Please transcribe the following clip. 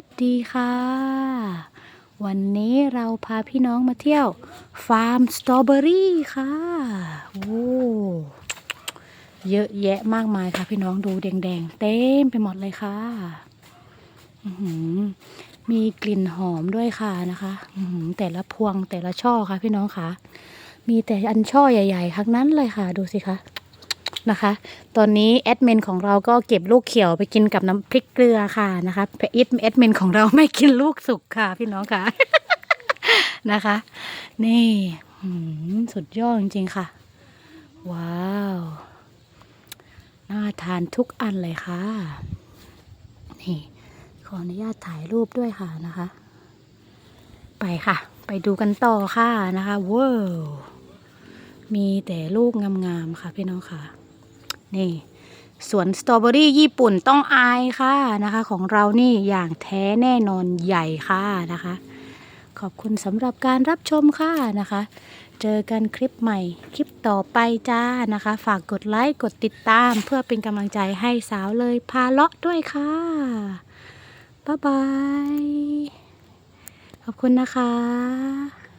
วัสดีค่ะ วันนี้เราพาพี่น้องมาเที่ยว ฟาร์มสตรอเบอรี่ค่ะ โอ้เยอะแยะมากมายค่ะ พี่น้องดูแดง ๆ เต็มไปหมดเลยค่ะมีกลิ่นหอมด้วยค่ะนะคะแต่ละพวงแต่ละช่อค่ะพี่น้องค่ะ มีแต่อันช่อใหญ่ ๆ ทั้งนั้นเลยค่ะ ดูสิคะ นะคะ ตอนนี้แอดมินของเราก็เก็บลูกเขียวไปกินกับน้ำพริกเกลือค่ะนะคะแอดแอดมินของเราไม่กินลูกสุกค่ะ พี่น้องค่ะนะคะ นี่หืมสุดยอดจริงๆค่ะ ว้าวน่าทานทุกอันเลยค่ะ นี่ ขออนุญาตถ่ายรูปด้วยค่ะนะคะ ไปค่ะ ไปดูกันต่อค่ะนะคะว้าวมีแต่ลูกงามๆค่ะพี่น้องค่ะ นี่สวนสตรอเบอรี่ญี่ปุ่นต้องอายค่ะนะคะ ของเรานี่อย่างแท้แน่นอนใหญ่ค่ะนะคะ ขอบคุณสำหรับการรับชมค่ะนะคะ เจอกันคลิปใหม่คลิปต่อไปจ้านะคะ ฝากกดไลค์กดติดตาม เพื่อเป็นกำลังใจให้สาวเลยพาเลาะด้วยค่ะ บ๊ายบาย ขอบคุณนะคะ